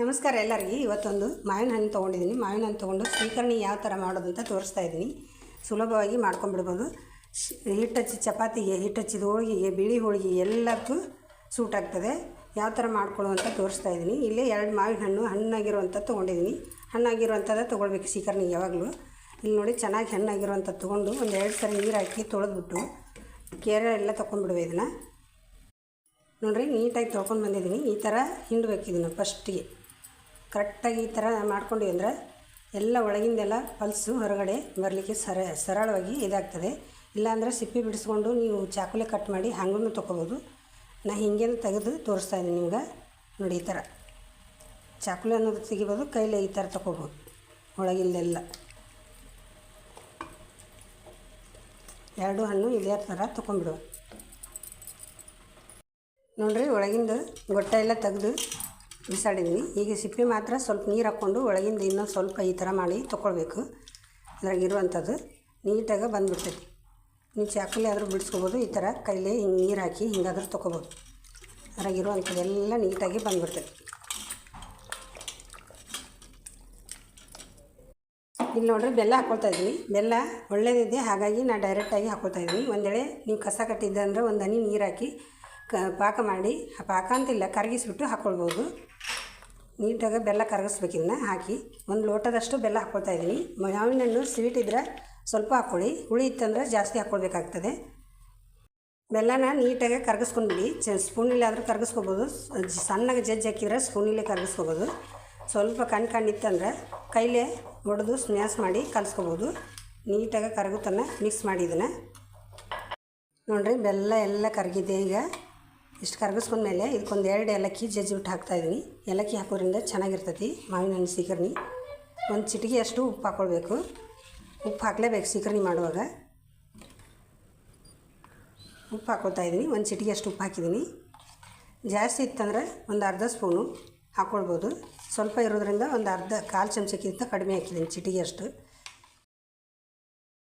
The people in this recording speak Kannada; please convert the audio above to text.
ನಮಸ್ಕಾರ ಎಲ್ಲರಿಗೆ. ಇವತ್ತೊಂದು ಮಾವಿನ ಹಣ್ಣು ತೊಗೊಂಡಿದ್ದೀನಿ. ಮಾವಿನ ಹಣ್ಣು ತೊಗೊಂಡು ಸ್ವೀಕರಣೆ ಯಾವ ಥರ ಮಾಡೋದು ಅಂತ ತೋರಿಸ್ತಾ ಇದ್ದೀನಿ. ಸುಲಭವಾಗಿ ಮಾಡ್ಕೊಂಡ್ಬಿಡ್ಬೋದು. ಹಿಟ್ಟು ಹಚ್ಚಿ ಚಪಾತಿಗೆ ಹಿಟ್ಟು ಹಚ್ಚಿದ ಹೋಳಿಗೆಗೆ, ಬಿಳಿ ಹೋಳಿಗೆ ಎಲ್ಲಕ್ಕೂ ಸೂಟ್ ಆಗ್ತದೆ. ಯಾವ ಥರ ಮಾಡ್ಕೊಳ್ಳೋ ಅಂತ ತೋರಿಸ್ತಾ ಇದ್ದೀನಿ. ಇಲ್ಲೇ ಎರಡು ಮಾವಿನ ಹಣ್ಣು ಹಣ್ಣಾಗಿರುವಂಥ ತೊಗೊಂಡಿದ್ದೀನಿ. ಹಣ್ಣಾಗಿರುವಂಥದ್ದು ತೊಗೊಳ್ಬೇಕು ಸ್ವೀಕರಣೆಗೆ ಯಾವಾಗಲೂ. ಇಲ್ಲಿ ನೋಡಿ ಚೆನ್ನಾಗಿ ಹಣ್ಣಾಗಿರುವಂಥದ್ದು ತೊಗೊಂಡು ಒಂದು ಎರಡು ಸರಿ ನೀರು ಹಾಕಿ ತೊಳೆದ್ಬಿಟ್ಟು ಕೇರೆ ಎಲ್ಲ ತೊಗೊಂಡ್ಬಿಡುವೆ ಇದನ್ನು. ನೋಡಿರಿ, ನೀಟಾಗಿ ತೊಳ್ಕೊಂಡು ಬಂದಿದ್ದೀನಿ. ಈ ಥರ ಹಿಂಡ್ಬೇಕು ಇದನ್ನು ಫಸ್ಟಿಗೆ ಕರೆಕ್ಟಾಗಿ ಈ ಥರ ಮಾಡ್ಕೊಂಡ್ವಿ ಅಂದರೆ ಎಲ್ಲ ಒಳಗಿಂದೆಲ್ಲ ಪಲ್ಸು ಹೊರಗಡೆ ಬರಲಿಕ್ಕೆ ಸರ, ಸರಳವಾಗಿ ಇದಾಗ್ತದೆ. ಇಲ್ಲಾಂದರೆ ಸಿಪ್ಪೆ ಬಿಡಿಸ್ಕೊಂಡು ನೀವು ಚಾಕುಲೆ ಕಟ್ ಮಾಡಿ ಹಂಗೂ ತೊಗೋಬೋದು ನಾ ಹಿಂಗೇನು ತೆಗೆದು ತೋರಿಸ್ತಾ ಇದ್ದೀನಿ ನಿಮ್ಗೆ. ನೋಡಿ ಈ ಥರ. ಚಾಕುಲೆ ಅನ್ನೋದು ತೆಗಿಬೋದು, ಕೈಲೇ ಈ ಥರ ತೊಗೋಬೋದು ಒಳಗಿಂದೆಲ್ಲ. ಎರಡು ಹಣ್ಣು ಇದೇ ಥರ ತೊಗೊಂಡ್ಬಿಡುವ ನೋಡ್ರಿ, ಒಳಗಿಂದ ಗೊಟ್ಟ ಎಲ್ಲ ತೆಗೆದು ಬಿಸಾಡಿದ್ದೀನಿ ಈಗ ಸಿಪ್ಪೆ ಮಾತ್ರ ಸ್ವಲ್ಪ ನೀರು ಹಾಕ್ಕೊಂಡು ಒಳಗಿಂದ ಇನ್ನೊಂದು ಸ್ವಲ್ಪ ಈ ಥರ ಮಾಡಿ ತೊಗೊಳ್ಬೇಕು ಅದ್ರಾಗ ಇರುವಂಥದ್ದು ನೀಟಾಗಿ ಬಂದುಬಿಡ್ತೈತಿ. ನೀವು ಚಾಕುಲಿ ಆದರೂ ಬಿಡಿಸ್ಕೋಬೋದು, ಈ ಥರ ಕೈಲೇ ಹಿಂಗೆ ನೀರು ಹಾಕಿ ಹಿಂಗಾದ್ರೂ ತೊಗೋಬೋದು ಅದ್ರಾಗ ಇರುವಂಥದ್ದೆಲ್ಲ ನೀಟಾಗಿ ಬಂದುಬಿಡ್ತೈತಿ. ಇಲ್ಲಿ ನೋಡ್ರಿ ಬೆಲ್ಲ ಹಾಕ್ಕೊಳ್ತಾ ಇದ್ದೀನಿ ಬೆಲ್ಲ ಒಳ್ಳೇದಿದೆ, ಹಾಗಾಗಿ ನಾನು ಡೈರೆಕ್ಟಾಗಿ ಹಾಕ್ಕೊಳ್ತಾ ಇದ್ದೀನಿ ಒಂದು ವೇಳೆ ನೀವು ಕಸ ಕಟ್ಟಿದ್ದೆ ಅಂದರೆ ಒಂದು ಹನಿ ನೀರು ಹಾಕಿ ಕ ಪಾಕ ಮಾಡಿ ಪಾಕ ಅಂತಿಲ್ಲ, ಕರಗಿಸ್ಬಿಟ್ಟು ಹಾಕ್ಕೊಳ್ಬೋದು ನೀಟಾಗಿ ಬೆಲ್ಲ ಕರಗಿಸ್ಬೇಕು ಇದನ್ನ ಹಾಕಿ. ಒಂದು ಲೋಟದಷ್ಟು ಬೆಲ್ಲ ಹಾಕ್ಕೊಳ್ತಾ ಇದ್ದೀನಿ ಮಾವಿನ ಹಣ್ಣು ಸ್ವೀಟ್ ಇದ್ದರೆ ಸ್ವಲ್ಪ ಹಾಕ್ಕೊಳ್ಳಿ ಹುಳಿ ಇತ್ತಂದರೆ ಜಾಸ್ತಿ ಹಾಕ್ಕೊಳ್ಬೇಕಾಗ್ತದೆ ಬೆಲ್ಲನ ನೀಟಾಗಿ ಕರಗಿಸ್ಕೊಂಡ್ಬಿಡಿ. ಚ ಸ್ಪೂನಿಲ್ಲಾದರೂ ಕರಗಿಸ್ಕೋಬೋದು. ಸಣ್ಣಗೆ ಜಜ್ಜಿ ಹಾಕಿದ್ರೆ ಸ್ಪೂನಿಲ್ಲೇ ಕರಗಿಸ್ಕೋಬೋದು. ಸ್ವಲ್ಪ ಕಣ್ಣು ಕಣ್ಣಿತ್ತಂದ್ರೆ ಕೈಲೇ ಒಡೆದು ಸ್ಮ್ಯಾಶ್ ಮಾಡಿ ಕಲಿಸ್ಕೊಬೋದು. ನೀಟಾಗಿ ಕರಗುತ್ತನ್ನ ಮಿಕ್ಸ್ ಮಾಡಿ ಇದನ್ನು. ನೋಡಿರಿ ಬೆಲ್ಲ ಎಲ್ಲ ಕರಗಿದೆ ಈಗ. ಇಷ್ಟು ಕರಗಿಸ್ಕೊಂಡ್ಮೇಲೆ ಇದಕ್ಕೊಂದು ಎರಡು ಏಲಕ್ಕಿ ಜಜ್ಜಿಬಿಟ್ಟು ಹಾಕ್ತಾಯಿದ್ದೀನಿ ಏಲಕ್ಕಿ ಹಾಕೋದ್ರಿಂದ ಚೆನ್ನಾಗಿರ್ತೈತಿ, ಮಾವಿನ ಹಣ್ಣು ಸೀಕರ್ಣಿ. ಒಂದು ಚಿಟಿಗೆಯಷ್ಟು ಉಪ್ಪು ಹಾಕ್ಕೊಳ್ಬೇಕು ಉಪ್ಪು ಹಾಕಲೇಬೇಕು ಸೀಕರ್ಣಿ ಮಾಡುವಾಗ. ಉಪ್ಪು ಹಾಕೋತಾ ಇದ್ದೀನಿ, ಒಂದು ಚಿಟಿಗೆಯಷ್ಟು ಉಪ್ಪು ಹಾಕಿದ್ದೀನಿ. ಜಾಸ್ತಿ ಇತ್ತಂದರೆ ಒಂದು ಅರ್ಧ ಸ್ಪೂನು ಹಾಕ್ಕೊಳ್ಬೋದು ಸ್ವಲ್ಪ ಇರೋದ್ರಿಂದ ಒಂದು ಅರ್ಧ ಕಾಲು ಚಮಚಕ್ಕಿಂತ ಕಡಿಮೆ ಹಾಕಿದ್ದೀನಿ ಚಿಟಿಗೆ ಅಷ್ಟು.